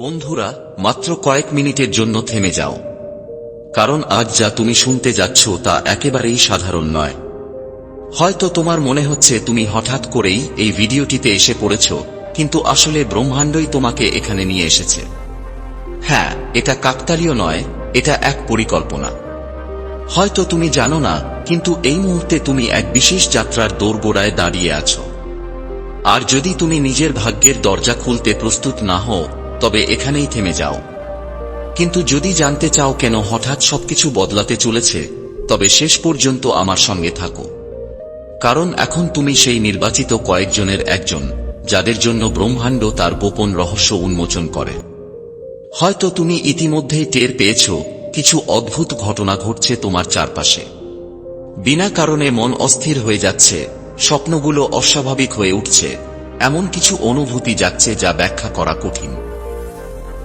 বন্ধুরা, মাত্র কয়েক মিনিটের জন্য থেমে যাও। কারণ আজ যা তুমি শুনতে যাচ্ছ তা একেবারেই সাধারণ নয়। হয়তো তোমার মনে হচ্ছে তুমি হঠাৎ করেই এই ভিডিওটিতে এসে পড়েছ, কিন্তু আসলে ব্রহ্মাণ্ডই তোমাকে এখানে নিয়ে এসেছে। হ্যাঁ এটা কাকতালীয় নয়, এটা এক পরিকল্পনা। হয়তো তুমি জানো না, কিন্তু এই মুহূর্তে তুমি এক বিশেষ যাত্রার দোরগোড়ায় দাঁড়িয়ে আছো। আর যদি তুমি নিজের ভাগ্যের দরজা খুলতে প্রস্তুত না হও তবে এখানেই থেমে যাও। কিন্তু যদি জানতে চাও কেন হঠাৎ সবকিছু বদলাতে চলেছে, তবে শেষ পর্যন্ত আমার সঙ্গে থাকো। কারণ এখন তুমি সেই নির্বাচিত কয়েকজনের একজন, যাদের জন্য ব্রহ্মাণ্ড তার গোপন রহস্য উন্মোচন করে। হয়তো তুমি ইতিমধ্যেই টের পেয়েছ, কিছু অদ্ভুত ঘটনা ঘটছে তোমার চারপাশে। বিনা কারণে মন অস্থির হয়ে যাচ্ছে, স্বপ্নগুলো অস্বাভাবিক হয়ে উঠছে, এমন কিছু অনুভূতি যাচ্ছে যা ব্যাখ্যা করা কঠিন।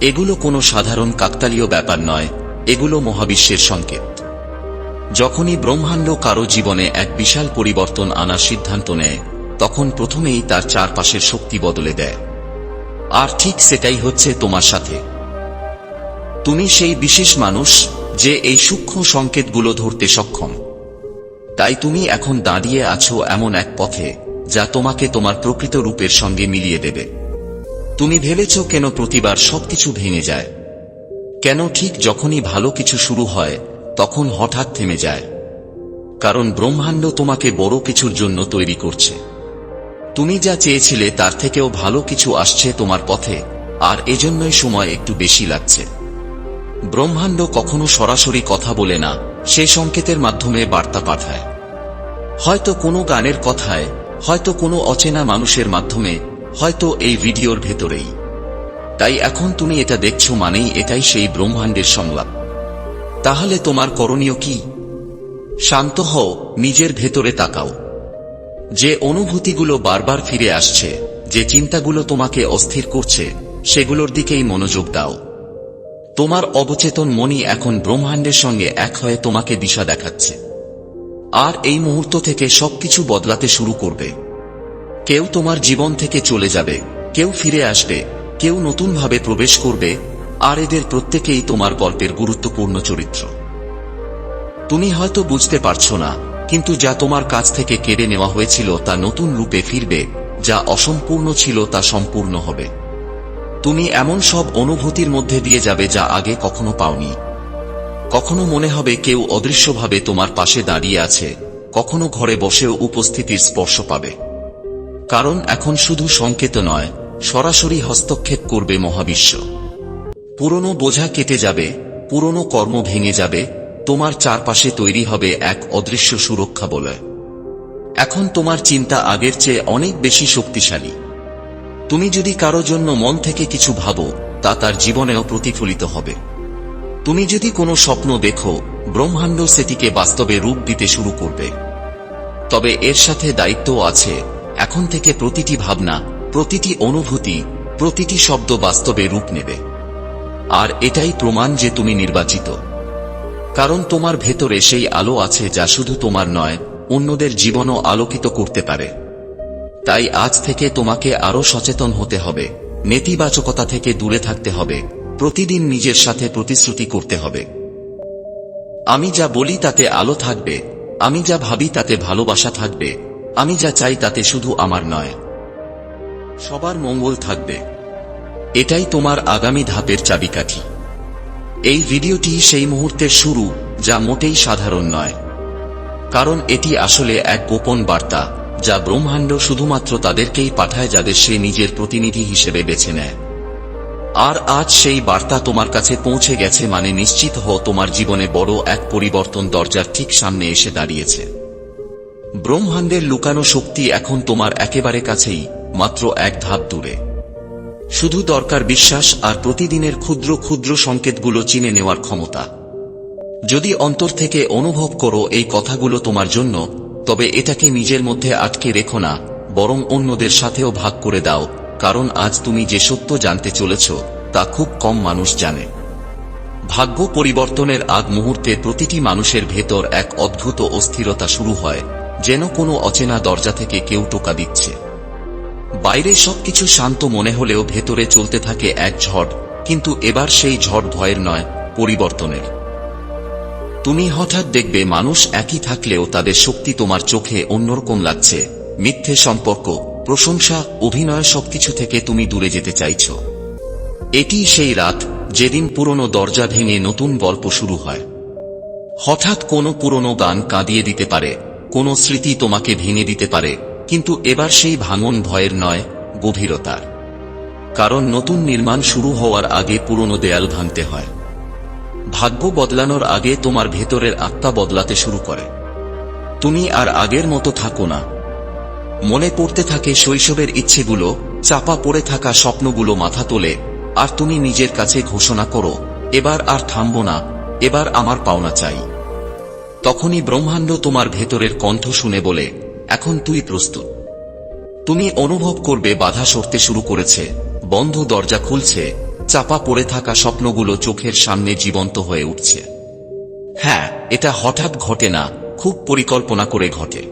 এগুলো কোনো সাধারণ কাকতালীয় ব্যাপার নয়, এগুলো মহাবিশ্বের সংকেত। যখনই ব্রহ্মাণ্ড কারও জীবনে এক বিশাল পরিবর্তন আনার সিদ্ধান্ত নেয়, তখন প্রথমেই তার চারপাশের শক্তি বদলে দেয়। আর ঠিক সেটাই হচ্ছে তোমার সাথে। তুমি সেই বিশেষ মানুষ যে এই সূক্ষ্ম সংকেতগুলো ধরতে সক্ষম। তাই তুমি এখন দাঁড়িয়ে আছো এমন এক পথে, যা তোমাকে তোমার প্রকৃত রূপের সঙ্গে মিলিয়ে দেবে। তুমি ভেবেছ কেন প্রতিবার সবকিছু ভেঙে যায়? কেন ঠিক যখনই ভালো কিছু শুরু হয়, তখন হঠাৎ থেমে যায়? কারণ ব্রহ্মাণ্ড তোমাকে বড় কিছুর জন্য তৈরি করছে। তুমি যা চেয়েছিলে তার থেকেও ভালো কিছু আসছে তোমার পথে, আর এজন্যই সময় একটু বেশি লাগছে। ব্রহ্মাণ্ড কখনো সরাসরি কথা বলে না, সে সংকেতের মাধ্যমে বার্তা পাঠায়। হয়তো কোনো গানের কথায়, হয়তো কোনো অচেনা মানুষের মাধ্যমে হয়তো এই ভিডিওর ভেতরেই। তাই এখন তুমি এটা দেখছ মানেই এটাই সেই ব্রহ্মাণ্ডের সংলাপ। তাহলে তোমার করণীয় কি? শান্ত হও, নিজের ভেতরে তাকাও। যে অনুভূতিগুলো বারবার ফিরে আসছে, যে চিন্তাগুলো তোমাকে অস্থির করছে, সেগুলোর দিকেই মনোযোগ দাও। তোমার অবচেতন মনই এখন ব্রহ্মাণ্ডের সঙ্গে এক হয়ে তোমাকে দিশা দেখাচ্ছে। আর এই মুহূর্ত থেকে সবকিছু বদলাতে শুরু করবে। কেউ তোমার জীবন থেকে চলে যাবে, কেউ ফিরে আসবে, কেউ নতুনভাবে প্রবেশ করবে, আর এদের প্রত্যেকেই তোমার গল্পের গুরুত্বপূর্ণ চরিত্র। তুমি হয়তো বুঝতে পারছ না, কিন্তু যা তোমার কাছ থেকে কেড়ে নেওয়া হয়েছিল তা নতুন রূপে ফিরবে, যা অসম্পূর্ণ ছিল তা সম্পূর্ণ হবে। তুমি এমন সব অনুভূতির মধ্যে দিয়ে যাবে যা আগে কখনো পাওনি। কখনো মনে হবে কেউ অদৃশ্যভাবে তোমার পাশে দাঁড়িয়ে আছে, কখনো ঘরে বসেও উপস্থিতির স্পর্শ পাবে। কারণ এখন শুধু সংকেত নয়, সরাসরি হস্তক্ষেপ করবে মহাবিশ্ব। পুরনো বোঝা কেটে যাবে, পুরনো কর্ম ভেঙে যাবে, তোমার চারপাশে তৈরি হবে এক অদৃশ্য সুরক্ষা বলয় এখন তোমার চিন্তা আগের চেয়ে অনেক বেশি শক্তিশালী। তুমি যদি কারও জন্য মন থেকে কিছু ভাবো, তা তার জীবনেও প্রতিফলিত হবে। তুমি যদি কোনো স্বপ্ন দেখো, ব্রহ্মাণ্ড সেটিকে বাস্তবে রূপ দিতে শুরু করবে। তবে এর সাথে দায়িত্বও আছে এখন থেকে প্রতিটি ভাবনা, প্রতিটি অনুভূতি, প্রতিটি শব্দ বাস্তবে রূপ নেবে। আর এটাই প্রমাণ যে তুমি নির্বাচিত। কারণ তোমার ভেতরে সেই আলো আছে যা শুধু তোমার নয়, অন্যদের জীবনও আলোকিত করতে পারে। তাই আজ থেকে তোমাকে আরও সচেতন হতে হবে, নেতিবাচকতা থেকে দূরে থাকতে হবে, প্রতিদিন নিজের সাথে প্রতিশ্রুতি করতে হবে। আমি যা বলি তাতে আলো থাকবে, আমি যা ভাবি তাতে ভালোবাসা থাকবে আমি যা চাই তাতে শুধু আমার নয়। সবার মঙ্গল থাকবে। এটাই তোমার আগামী ধাপের চাবিকাঠি। এই ভিডিওটি সেই মুহূর্তের শুরু, যা মোটেই সাধারণ নয়। কারণ এটি আসলে এক গোপন বার্তা, যা ব্রহ্মাণ্ড শুধুমাত্র তাদেরকেই পাঠায় যাদের সে নিজের প্রতিনিধি হিসেবে বেছে নেয়। আর আজ সেই বার্তা তোমার কাছে পৌঁছে গেছে মানে নিশ্চিত হও তোমার জীবনে বড় এক পরিবর্তন দরজার ঠিক সামনে এসে দাঁড়িয়েছে। ব্রহ্মাণ্ডের লুকানো শক্তি এখন তোমার একেবারে কাছেই, মাত্র এক ধাপ দূরে। শুধু দরকার বিশ্বাস আর প্রতিদিনের ক্ষুদ্র ক্ষুদ্র সংকেতগুলো চিনে নেওয়ার ক্ষমতা। যদি অন্তর থেকে অনুভব করো এই কথাগুলো তোমার জন্য, তবে এটাকে নিজের মধ্যে আটকে রেখো না, বরং অন্যদের সাথেও ভাগ করে দাও, কারণ আজ তুমি যে সত্য জানতে চলেছ, তা খুব কম মানুষ জানে। ভাগ্য পরিবর্তনের আগ মুহূর্তে প্রতিটি মানুষের ভেতর এক অদ্ভুত অস্থিরতা শুরু হয় যেন কোনো অচেনা দরজা থেকে কেউ টোকা দিচ্ছে। বাইরে সবকিছু শান্ত মনে হলেও ভেতরে চলতে থাকে এক ঝড়, কিন্তু এবার সেই ঝড় ভয়ের নয়, পরিবর্তনের। তুমি হঠাৎ দেখবে মানুষ একই থাকলেও তাদের শক্তি তোমার চোখে অন্যরকম লাগছে। মিথ্যে সম্পর্ক, প্রশংসা, অভিনয় সবকিছু থেকে তুমি দূরে যেতে চাইছ। এটি সেই রাত, যেদিন পুরনো দরজা ভেঙে নতুন গল্প শুরু হয়। হঠাৎ কোনো পুরনো গান কাঁদিয়ে দিতে পারে কোনো স্মৃতি তোমাকে ভেঙে দিতে পারে, কিন্তু এবার সেই ভাঙন ভয়ের নয়, গভীরতার। কারণ নতুন নির্মাণ শুরু হওয়ার আগে পুরনো দেয়াল ভাঙতে হয়। ভাগ্য বদলানোর আগে তোমার ভেতরের আত্মা বদলাতে শুরু করে। তুমি আর আগের মতো থাকো না। মনে পড়তে থাকে শৈশবের ইচ্ছেগুলো, চাপা পড়ে থাকা স্বপ্নগুলো মাথা তোলে, আর তুমি নিজের কাছে ঘোষণা করো, এবার আর থামব না, এবার আমার পাওনা চাই। তখনই ব্রহ্মাণ্ড তোমার ভেতরের কণ্ঠ শুনে বলে, এখন তুই প্রস্তুত। তুমি অনুভব করবে বাধা সরতে শুরু করেছে, বন্ধ দরজা খুলছে, চাপা পড়ে থাকা স্বপ্নগুলো চোখের সামনে জীবন্ত হয়ে উঠছে। হ্যাঁ এটা হঠাৎ ঘটে না, খুব পরিকল্পনা করে ঘটে।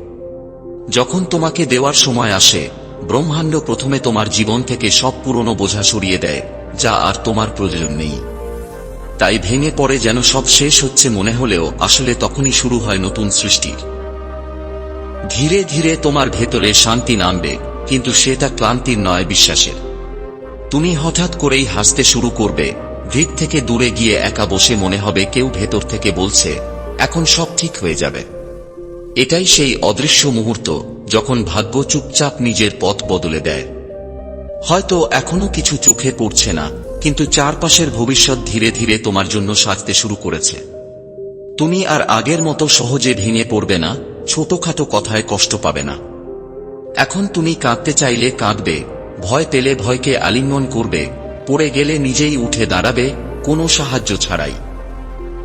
যখন তোমাকে দেওয়ার সময় আসে, ব্রহ্মাণ্ড প্রথমে তোমার জীবন থেকে সব পুরনো বোঝা সরিয়ে দেয়, যা আর তোমার প্রয়োজন নেই। তাই ভেঙে পড়ে যেন সব শেষ হচ্ছে মনে হলেও আসলে তখনই শুরু হয় নতুন সৃষ্টির। ধীরে ধীরে তোমার ভেতরে শান্তি নামবে, কিন্তু সেটা ক্লান্তির নয় বিশ্বাসের। তুমি হঠাৎ করেই হাসতে শুরু করবে ভিড় থেকে দূরে গিয়ে একা বসে মনে হবে কেউ ভেতর থেকে বলছে, এখন সব ঠিক হয়ে যাবে। এটাই সেই অদৃশ্য মুহূর্ত যখন ভাগ্য চুপচাপ নিজের পথ বদলে দেয়। হয়তো এখনও কিছু চোখে পড়ছে না কিন্তু চারপাশের ভবিষ্যৎ ধীরে ধীরে তোমার জন্য সাজতে শুরু করেছে। তুমি আর আগের মতো সহজে ভেঙে পড়বে না, ছোটখাটো কথায় কষ্ট পাবে না। এখন তুমি কাঁদতে চাইলে কাঁদবে, ভয় পেলে ভয়কে আলিঙ্গন করবে, পড়ে গেলে নিজেই উঠে দাঁড়াবে, কোনো সাহায্য ছাড়াই।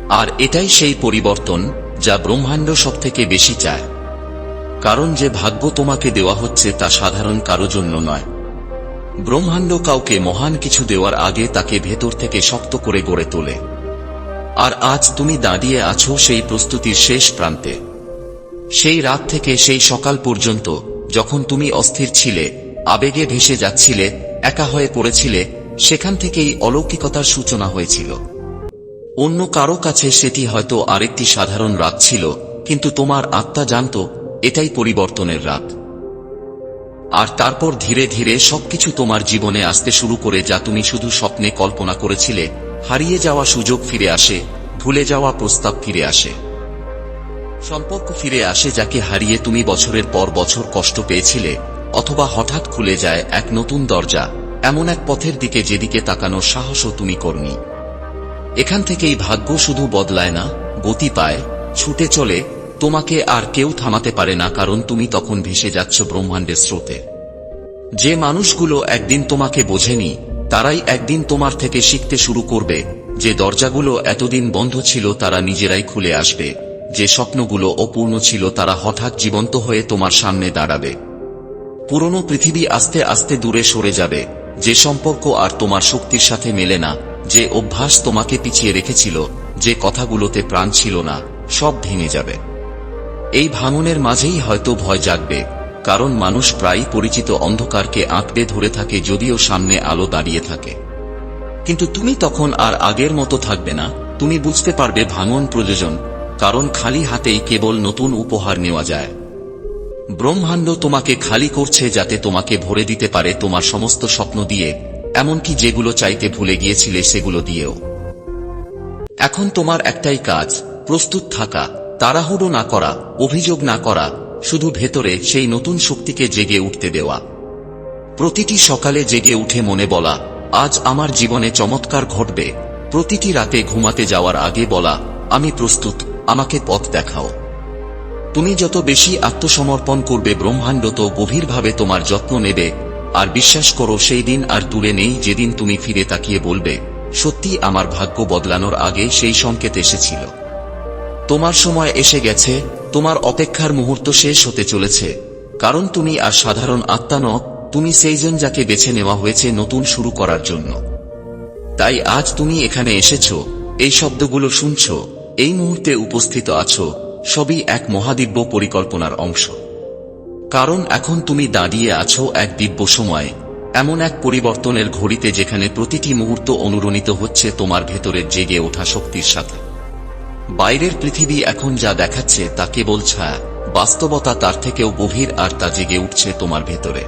আর এটাই সেই পরিবর্তন যা ব্রহ্মাণ্ড সব থেকে বেশি চায়। কারণ যে ভাগ্য তোমাকে দেওয়া হচ্ছে তা সাধারণ কারও জন্য নয়। ব্রহ্মাণ্ড কাউকে মহান কিছু দেওয়ার আগে তাকে ভেতর থেকে শক্ত করে গড়ে তোলে। আর আজ তুমি দাঁড়িয়ে আছো সেই প্রস্তুতির শেষ প্রান্তে। সেই রাত থেকে সেই সকাল পর্যন্ত যখন তুমি অস্থির ছিলে, আবেগে ভেসে যাচ্ছিলে, একা হয়ে পড়েছিলে, সেখান থেকেই অলৌকিকতার সূচনা হয়েছিল। অন্য কারও কাছে সেটি হয়তো আরেকটি সাধারণ রাত ছিল, কিন্তু তোমার আত্মা জানত, এটাই পরিবর্তনের রাত। আর তারপর ধীরে ধীরে সবকিছু তোমার জীবনে আসতে শুরু করে যা তুমি শুধু স্বপ্নে কল্পনা করেছিলে। হারিয়ে যাওয়া সুযোগ ফিরে আসে, ভুলে যাওয়া প্রস্তাব ফিরে আসে। সম্পর্ক ফিরে আসে যাকে হারিয়ে তুমি বছরের পর বছর কষ্ট পেয়েছিলে, অথবা হঠাৎ খুলে যায় এক নতুন দরজা, এমন এক পথের দিকে যেদিকে তাকানোর সাহসও তুমি করনি। এখান থেকেই ভাগ্য শুধু বদলায় না, গতি পায়, ছুটে চলে তোমাকে আর কেউ থামাতে পারে না, কারণ তুমি তখন ভেসে যাচ্ছ ব্রহ্মাণ্ডের স্রোতে। যে মানুষগুলো একদিন তোমাকে বোঝেনি, তারাই একদিন তোমার থেকে শিখতে শুরু করবে। যে দরজাগুলো এতদিন বন্ধ ছিল, তারা নিজেরাই খুলে আসবে। যে স্বপ্নগুলো অপূর্ণ ছিল, তারা হঠাৎ জীবন্ত হয়ে তোমার সামনে দাঁড়াবে। পুরনো পৃথিবী আস্তে আস্তে দূরে সরে যাবে। যে সম্পর্ক আর তোমার শক্তির সাথে মেলে না, যে অভ্যাস তোমাকে পিছিয়ে রেখেছিল, যে কথাগুলোতে প্রাণ ছিল না, সব ভেঙে যাবে। এই ভাঙনের মাঝেই হয়তো ভয় জাগবে, কারণ মানুষ প্রায়ই পরিচিত অন্ধকারকে আঁকড়ে ধরে থাকে যদিও সামনে আলো দাঁড়িয়ে থাকে। কিন্তু তুমি তখন আর আগের মতো থাকবে না, তুমি বুঝতে পারবে ভাঙন প্রয়োজন, কারণ খালি হাতেই কেবল নতুন উপহার নেওয়া যায়। ব্রহ্মাণ্ড তোমাকে খালি করছে যাতে তোমাকে ভরে দিতে পারে তোমার সমস্ত স্বপ্ন দিয়ে, এমনকি যেগুলো চাইতে ভুলে গিয়েছিলে সেগুলো দিয়েও। এখন তোমার একটাই কাজ, প্রস্তুত থাকা তাড়াহুড়ো না করা, অভিযোগ না করা, শুধু ভেতরে সেই নতুন শক্তিকে জেগে উঠতে দেওয়া। প্রতিটি সকালে জেগে উঠে মনে বলা, আজ আমার জীবনে চমৎকার ঘটবে। প্রতিটি রাতে ঘুমাতে যাওয়ার আগে বলা, আমি প্রস্তুত, আমাকে পথ দেখাও। তুমি যত বেশি আত্মসমর্পণ করবে ব্রহ্মাণ্ড তো গভীরভাবে তোমার যত্ন নেবে, আর বিশ্বাস করো সেই দিন আর দূরে নেই যেদিন তুমি ফিরে তাকিয়ে বলবে, সত্যি আমার ভাগ্য বদলানোর আগে সেই সংকেত এসেছিল। তোমার সময় এসে গেছে, তোমার অপেক্ষার মুহূর্ত শেষ হতে চলেছে। কারণ তুমি আর সাধারণ আত্মা ন তুমি সেইজন যাকে বেছে নেওয়া হয়েছে নতুন শুরু করার জন্য। তাই আজ তুমি এখানে এসেছ, এই শব্দগুলো শুনছ, এই মুহূর্তে উপস্থিত আছো, সবই এক মহাদিব্য পরিকল্পনার অংশ। কারণ এখন তুমি দাঁড়িয়ে আছো এক দিব্য সময়ে, এমন এক পরিবর্তনের ঘড়িতে যেখানে প্রতিটি মুহূর্ত অনুরণিত হচ্ছে তোমার ভেতরের জেগে ওঠা শক্তির সাথে। বাইরের পৃথিবী এখন যা দেখাচ্ছে তা কেবল ছায়া। বাস্তবতা তার থেকেও গভীর আর তা জেগে উঠছে তোমার ভেতরে।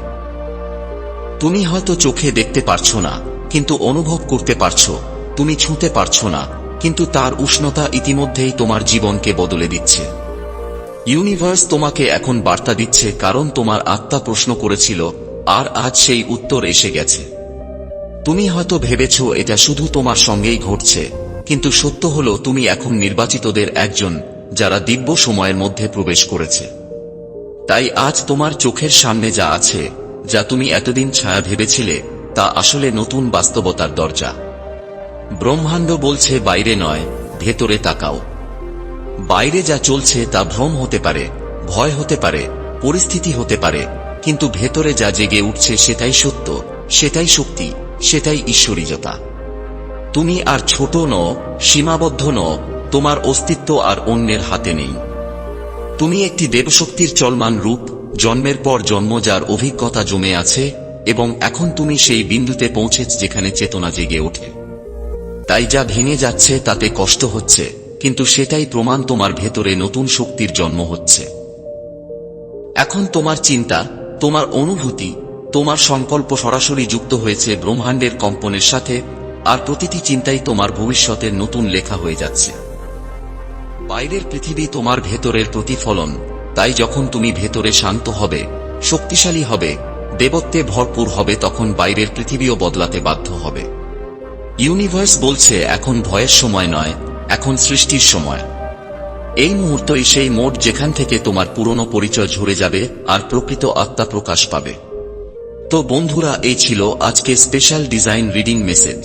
তুমি হয়তো চোখে দেখতে পারছ না, কিন্তু অনুভব করতে পারছ। তুমি ছুঁতে পারছ না, কিন্তু তার উষ্ণতা ইতিমধ্যেই তোমার জীবনকে বদলে দিচ্ছে। ইউনিভার্স তোমাকে এখন বার্তা দিচ্ছে কারণ তোমার আত্মা প্রশ্ন করেছিল, আর আজ সেই উত্তর এসে গেছে। তুমি হয়তো ভেবেছ এটা শুধু তোমার সঙ্গেই ঘটছে কিন্তু সত্য হলো, তুমি এখন নির্বাচিতদের একজন, যারা দিব্য সময়ের মধ্যে প্রবেশ করেছে। তাই আজ তোমার চোখের সামনে যা আছে, যা তুমি এতদিন ছায়া ভেবেছিলে, তা আসলে নতুন বাস্তবতার দরজা। ব্রহ্মাণ্ড বলছে, বাইরে নয়, ভেতরে তাকাও। বাইরে যা চলছে, তা ভ্রম হতে পারে, ভয় হতে পারে, পরিস্থিতি হতে পারে, কিন্তু ভেতরে যা জেগে উঠছে, সেটাই সত্য, সেটাই শক্তি, সেটাই ঈশ্বরীজতা তুমি আর ছোট ন সীমাবদ্ধ ন তোমার অস্তিত্ব আর অন্যের হাতে নেই। তুমি একটি দেবশক্তির চলমান রূপ, জন্মের পর জন্ম যার অভিজ্ঞতা জমে আছে, এবং এখন তুমি সেই বিন্দুতে পৌঁছেছ যেখানে চেতনা জেগে ওঠে। তাই যা ভেঙে যাচ্ছে, তাতে কষ্ট হচ্ছে, কিন্তু সেটাই প্রমাণ তোমার ভেতরে নতুন শক্তির জন্ম হচ্ছে। এখন তোমার চিন্তা, তোমার অনুভূতি, তোমার সংকল্প সরাসরি যুক্ত হয়েছে ব্রহ্মাণ্ডের কম্পনের সাথে আর প্রতিটি চিন্তাই তোমার ভবিষ্যতের নতুন লেখা হয়ে যাচ্ছে। বাইরের পৃথিবী তোমার ভেতরের প্রতিফলন, তাই যখন তুমি ভেতরে শান্ত হবে, শক্তিশালী হবে, দেবত্বে ভরপুর হবে, তখন বাইরের পৃথিবীও বদলাতে বাধ্য হবে। ইউনিভার্স বলছে, এখন ভয়ের সময় নয়, এখন সৃষ্টির সময়। এই মুহূর্তই সেই মোড যেখান থেকে তোমার পুরনো পরিচয় ঝরে যাবে আর প্রকৃত আত্মা প্রকাশ পাবে। তো বন্ধুরা, এই ছিল আজকে স্পেশাল ডিজাইন রিডিং মেসেজ